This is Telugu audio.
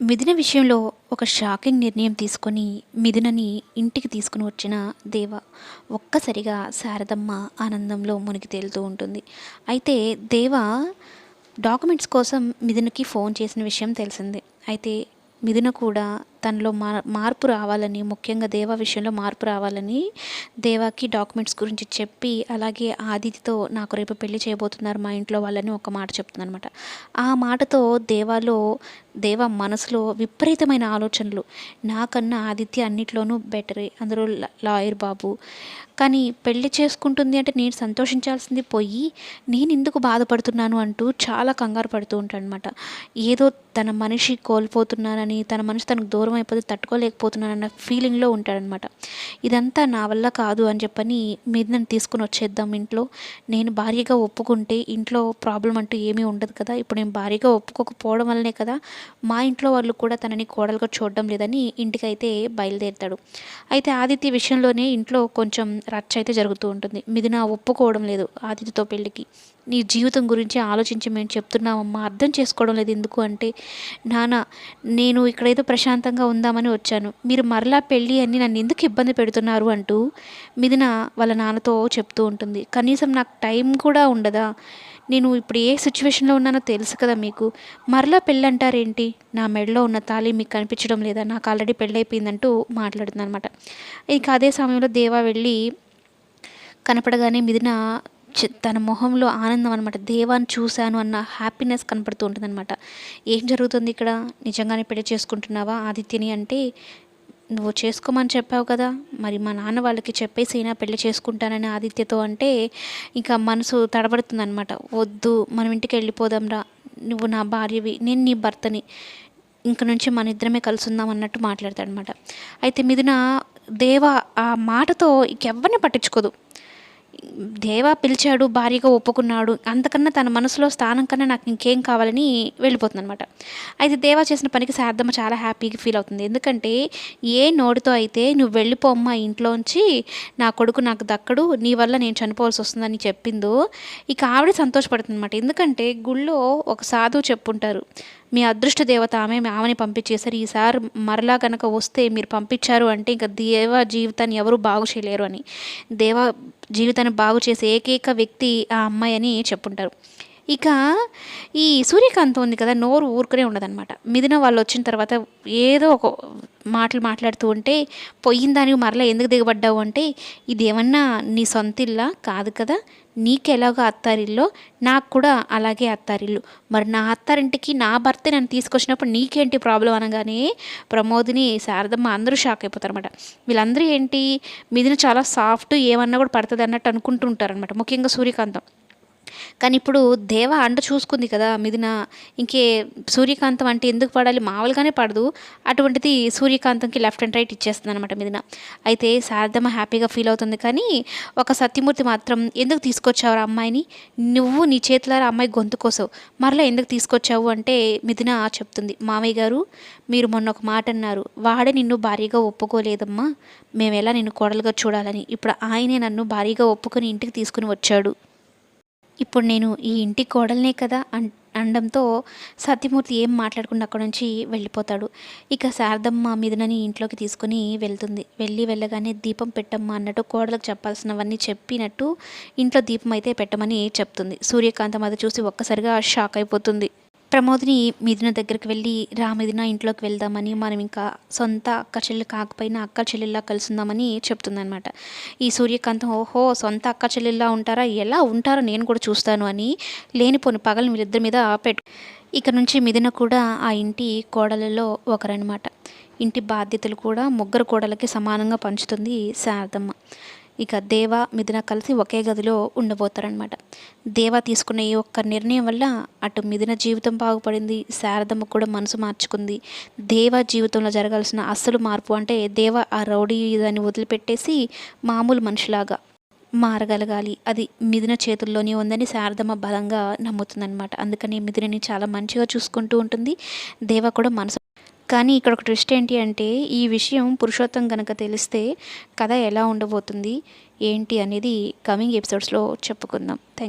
మిథున విషయంలో ఒక షాకింగ్ నిర్ణయం తీసుకొని మిథునని ఇంటికి తీసుకుని వచ్చిన దేవ ఒక్కసారిగా శారదమ్మ ఆనందంలో మునిగి తేలుతూ ఉంటుంది. అయితే దేవ డాక్యుమెంట్స్ కోసం మిథునకి ఫోన్ చేసిన విషయం తెలిసిందే. అయితే మిథున కూడా తనలో మా మార్పు రావాలని ముఖ్యంగా దేవా విషయంలో మార్పు రావాలని దేవాకి డాక్యుమెంట్స్ గురించి చెప్పి అలాగే ఆదితితో నాకు రేపు పెళ్ళి చేయబోతున్నారు మా ఇంట్లో వాళ్ళని ఒక మాట చెప్తుందనమాట ఆ మాటతో దేవాలో దేవ మనసులో విపరీతమైన ఆలోచనలు. నాకన్నా ఆదిత్య అన్నిట్లోనూ బెటరే అందరూ లాయర్ బాబు. కానీ పెళ్ళి చేసుకుంటుంది అంటే నేను సంతోషించాల్సింది పోయి నేను ఎందుకు బాధపడుతున్నాను అంటూ చాలా కంగారు పడుతూ ఉంటాను అనమాట ఏదో తన మనిషి కోల్పోతున్నానని తన మనిషి తనకు దూరం దూరం అయిపోతే తట్టుకోలేకపోతున్నానన్న ఫీలింగ్లో ఉంటాడనమాట ఇదంతా నా వల్ల కాదు అని చెప్పని మీద తీసుకుని వచ్చేద్దాం ఇంట్లో. నేను భార్యగా ఒప్పుకుంటే ఇంట్లో ప్రాబ్లం అంటూ ఏమీ ఉండదు కదా. ఇప్పుడు నేను భారీగా ఒప్పుకోకపోవడం వల్లనే కదా మా ఇంట్లో వాళ్ళు కూడా తనని కోడలుగా చూడడం లేదని ఇంటికైతే బయలుదేరుతాడు. అయితే ఆదిత్య విషయంలోనే ఇంట్లో కొంచెం రచ్చ అయితే జరుగుతూ ఉంటుంది. మిథున ఒప్పుకోవడం లేదు ఆదిత్యతో పెళ్ళికి. నీ జీవితం గురించి ఆలోచించి మేము చెప్తున్నామమ్మా అర్థం చేసుకోవడం లేదు ఎందుకు అంటే నాన్న నేను ఇక్కడేదో ప్రశాంతంగా ఉందామని వచ్చాను. మీరు మరలా పెళ్ళి అని నన్ను ఎందుకు ఇబ్బంది పెడుతున్నారు అంటూ మిదిన వాళ్ళ నాన్నతో చెప్తూ ఉంటుంది. కనీసం నాకు టైం కూడా ఉండదా? నేను ఇప్పుడు ఏ సిచ్యువేషన్లో ఉన్నానో తెలుసు కదా మీకు. మరలా పెళ్ళి అంటారేంటి నా మెడలో ఉన్న తాళి మీకు కనిపించడం లేదా? నాకు ఆల్రెడీ పెళ్ళైపోయిందంటూ మాట్లాడుతుంది అనమాట ఇక అదే సమయంలో దేవా వెళ్ళి కనపడగానే మిదిన తన మొహంలో ఆనందం అనమాట దేవాన్ని చూశాను అన్న హ్యాపీనెస్ కనపడుతూ ఉంటుందన్నమాట. ఏం జరుగుతుంది ఇక్కడ? నిజంగానే పెళ్ళి చేసుకుంటున్నావా? ఆదిత్యని అంటే నువ్వు చేసుకోమని చెప్పావు కదా. మరి మా నాన్న వాళ్ళకి చెప్పేసి అయినా పెళ్ళి చేసుకుంటానని ఆదిత్యతో అంటే ఇంకా మనసు తడబడుతుందనమాట వద్దు మనం ఇంటికి వెళ్ళిపోదాంరా నువ్వు నా భార్యవి. నేను నీ భర్తని. ఇంక నుంచి మన ఇద్దరమే కలిసి ఉందాం అన్నట్టు మాట్లాడతాడనమాట అయితే మిదిన దేవ ఆ మాటతో ఇంకెవ్వరిని పట్టించుకోదు. దేవా పిలిచాడు భారీగా ఒప్పుకున్నాడు అంతకన్నా తన మనసులో స్థానం కన్నా నాకు ఇంకేం కావాలని వెళ్ళిపోతుంది అనమాట అయితే దేవా చేసిన పనికి శారదమ్మ చాలా హ్యాపీగా ఫీల్ అవుతుంది. ఎందుకంటే ఏ నోటితో అయితే నువ్వు వెళ్ళిపోమ్మా ఇంట్లోంచి నా కొడుకు నాకు దక్కడు నీ వల్ల నేను చనిపోవాల్సి వస్తుందని చెప్పిందో ఇక ఆవిడ సంతోషపడుతుంది అనమాట ఎందుకంటే గుళ్ళో ఒక సాధువు చెప్పుంటారు మీ అదృష్ట దేవత ఆమె ఆమెని పంపించేశారు. ఈసారి మరలా కనుక వస్తే మీరు పంపించారు అంటే ఇంకా దేవ జీవితాన్ని ఎవరు బాగు చేయలేరు అని. దేవ జీవితాన్ని బాగు చేసే ఏకైక వ్యక్తి ఆ అమ్మాయి అని చెప్పుంటారు. ఇక ఈ సూర్యకాంతం ఉంది కదా నోరు ఊరుకునే ఉండదన్నమాట. మిదిన వాళ్ళు వచ్చిన తర్వాత ఏదో ఒక మాటలు మాట్లాడుతూ ఉంటే పొయ్యిన దానికి మరలా ఎందుకు దిగబడ్డావు? అంటే ఇది ఏమన్నా నీ సొంత ఇల్లా? కాదు కదా. నీకెలాగో అత్తారిల్లో. నాకు కూడా అలాగే అత్తారిల్లు. మరి నా అత్తారింటికి నా భర్త నన్ను తీసుకొచ్చినప్పుడు నీకేంటి ప్రాబ్లం? అనగానే ప్రమోదిని శారదమ్మ అందరూ షాక్ అయిపోతారు అనమాట వీళ్ళందరూ ఏంటి? మీదిన చాలా సాఫ్ట్ ఏమన్నా కూడా పడుతుంది అన్నట్టు అనుకుంటుంటారనమాట ముఖ్యంగా సూర్యకాంతం. కానీ ఇప్పుడు దేవ అండ చూసుకుంది కదా మిదిన ఇంకే సూర్యకాంతం అంటే ఎందుకు పడాలి? మామూలుగానే పడదు. అటువంటిది సూర్యకాంతంకి లెఫ్ట్ అండ్ రైట్ ఇచ్చేస్తుంది అనమాట మిదిన అయితే శారదమ్మ హ్యాపీగా ఫీల్ అవుతుంది కానీ ఒక సత్యమూర్తి మాత్రం ఎందుకు తీసుకొచ్చావు అమ్మాయిని? నువ్వు నీ చేతులారా అమ్మాయి గొంతు కోసవు. మరలా ఎందుకు తీసుకొచ్చావు అంటే మిదిన చెప్తుంది. మామయ్య గారు మీరు మొన్న ఒక మాట అన్నారు. వాడే నిన్ను భారీగా ఒప్పుకోలేదమ్మా. మేము ఎలా నిన్ను కోడలుగా చూడాలని. ఇప్పుడు ఆయనే నన్ను భారీగా ఒప్పుకొని ఇంటికి తీసుకుని వచ్చాడు. ఇప్పుడు నేను ఈ ఇంటి కోడలనే కదా అన్ అనడంతో సత్యమూర్తి ఏం మాట్లాడకుండా అక్కడ నుంచి వెళ్ళిపోతాడు. ఇక శారదమ్మ మీదనని ఇంట్లోకి తీసుకుని వెళ్తుంది. వెళ్ళి వెళ్ళగానే దీపం పెట్టమ్మా అన్నట్టు కోడలకు చెప్పాల్సినవన్నీ చెప్పినట్టు ఇంట్లో దీపం అయితే పెట్టమని చెప్తుంది. సూర్యకాంతం అది చూసి ఒక్కసారిగా షాక్ అయిపోతుంది. ప్రమోదిని మిథున దగ్గరికి వెళ్ళి రా మిథున ఇంట్లోకి వెళ్దామని మనం ఇంకా సొంత అక్క చెల్లి కాకపోయినా అక్క చెల్లెల్లా కలుసుందామని చెప్తుందనమాట ఈ సూర్యకాంతం ఓహో సొంత అక్క చెల్లెల్లా ఉంటారా? ఎలా ఉంటారో నేను కూడా చూస్తాను అని లేనిపోని పగలు వీళ్ళిద్దరి మీద పెట్టు ఇక నుంచి మిథున కూడా ఆ ఇంటి కోడలలో ఒకరనమాట ఇంటి బాధ్యతలు కూడా ముగ్గురు కోడలకి సమానంగా పంచుతుంది శారదమ్మ. ఇక దేవ మిథున కలిసి ఒకే గదిలో ఉండబోతారనమాట దేవ తీసుకున్న ఈ ఒక్క నిర్ణయం వల్ల అటు మిథున జీవితం బాగుపడింది శారదమ్మ కూడా మనసు మార్చుకుంది. దేవ జీవితంలో జరగాల్సిన అస్సలు మార్పు అంటే దేవ ఆ రౌడీ దాన్ని వదిలిపెట్టేసి మామూలు మనిషిలాగా మారగలగాలి. అది మిథున చేతుల్లోనే ఉందని శారదమ్మ బలంగా నమ్ముతుందనమాట అందుకని మిథునని చాలా మంచిగా చూసుకుంటూ ఉంటుంది. దేవ కూడా మనసు కానీ ఇక్కడ ఒక ట్విస్ట్ ఏంటి అంటే ఈ విషయం పురుషోత్తం కనుక తెలిస్తే కథ ఎలా ఉండబోతుంది ఏంటి అనేది కమింగ్ ఎపిసోడ్స్లో చెప్పుకుందాం. థ్యాంక్